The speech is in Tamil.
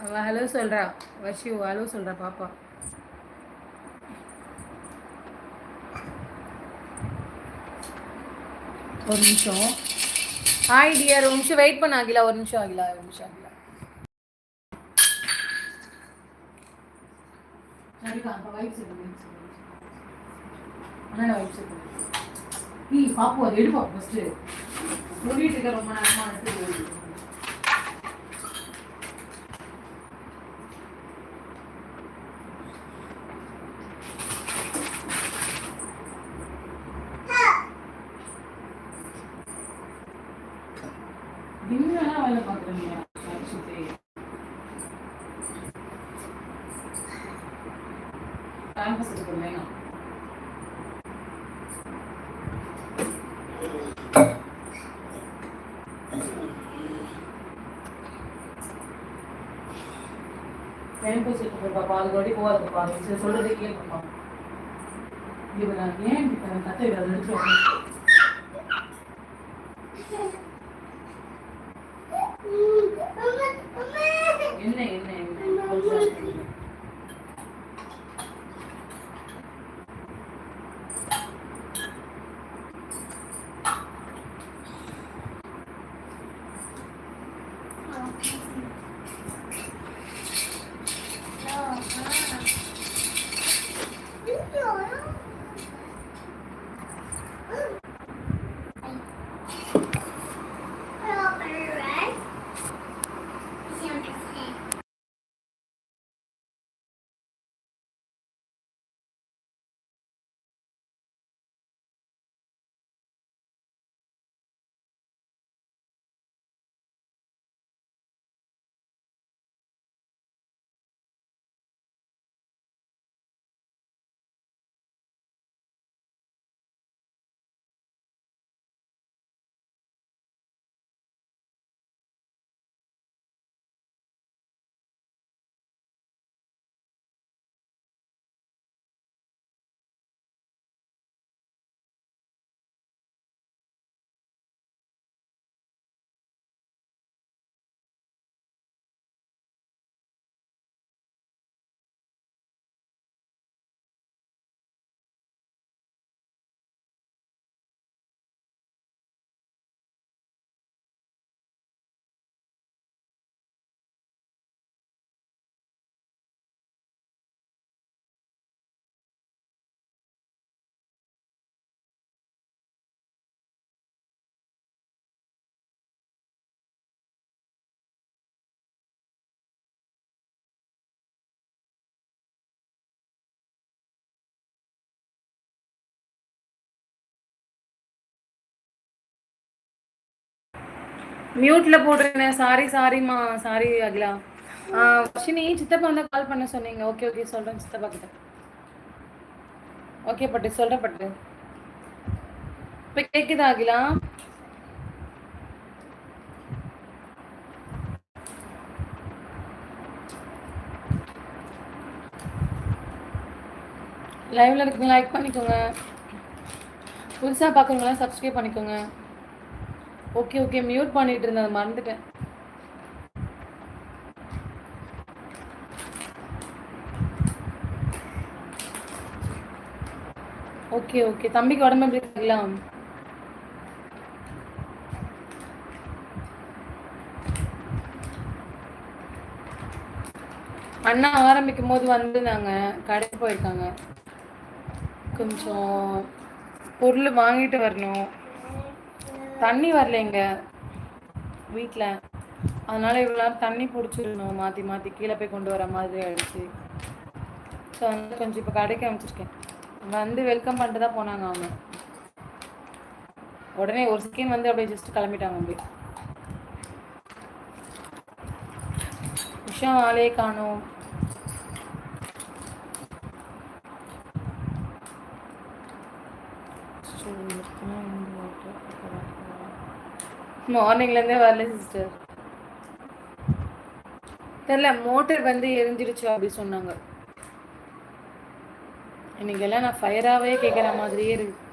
அவள் ஹலோ சொல்கிறா வர்ஷி ஹலோ சொல்கிறா பாப்பா. ஒரு நிமிஷம். ஹாய் டியர் ஒரு நிமிஷம் வெயிட் பண்ண ஆகிலா ஒரு நிமிஷம் ஆகிலா ஒரு நிமிஷம் ஆகிலா சரிக்கா அப்போ வைப் சொல்லு வைப் வைப் சொல்லு நீ பாப்பு அதை எடுப்பா ஃபஸ்ட்டு சொல்லிட்டு இருக்க ரொம்ப நேரமாக எடுத்து திங்கெல்லாம் வேலை பார்க்குறீங்க? சுற்றி கேம்பஸ் இருக்கு வேணும் கேம்பஸ் இருக்கு பாப்பா அது வாட்டி போகாது பாப்பா. சொல்றதே கேட்பா இவன் நான் ஏன் கத்தை அதை எடுத்து என்ன என்ன என்ன கொஞ்சம் மியூட்ல போடுறேன் சாரி சாரிம்மா சாரி அகிலா. வர்ஷினி சித்தப்பா வந்து கால் பண்ண சொன்னீங்க. ஓகே ஓகே சொல்றேன் சித்தப்பா கிட்ட. ஓகே பட்டு சொல்றேன் பட்டு. இப்போ கேக்குதா அகிலா? லைவ்ல இருக்குங்க லைக் பண்ணிக்கோங்க. புதுசாக பார்க்குறவங்களாம் சப்ஸ்கிரைப் பண்ணிக்கோங்க. ஓகே ஓகே மியூட் பண்ணிட்டு இருந்தேன் மறந்துட்டேன். Okay okay. தம்பிக்கு உடம்பு எப்படி இருக்கலாம் அண்ணா ஆரம்பிக்கும் போது வந்து நாங்கள் கடைக்கு போயிருக்காங்க. கொஞ்சம் பொருள் வாங்கிட்டு வரணும். தண்ணி வரலைங்க வீட்டில் அதனால் இவ்வளோ நேரம் தண்ணி பிடிச்சிடணும். மாற்றி மாற்றி கீழே போய் கொண்டு வர மாதிரி ஆயிடுச்சு. ஸோ வந்து கொஞ்சம் இப்போ கடைக்கு அமைச்சிருக்கேன் வந்து வெல்கம் பண்ணிட்டு தான் போனாங்க அவங்க. உடனே ஒரு செகண்ட் வந்து அப்படியே ஜஸ்ட் கிளம்பிட்டாங்க அப்படியே. விஷயம் ஆளே காணும். மார்னிங்லேருந்தே வரல சிஸ்டர் தெரில மோட்டர் வந்து எரிஞ்சிருச்சு அப்படி சொன்னாங்க. இன்னைக்கு எல்லாம் நான் ஃபயராகவே கேட்குற மாதிரியே இருக்கு.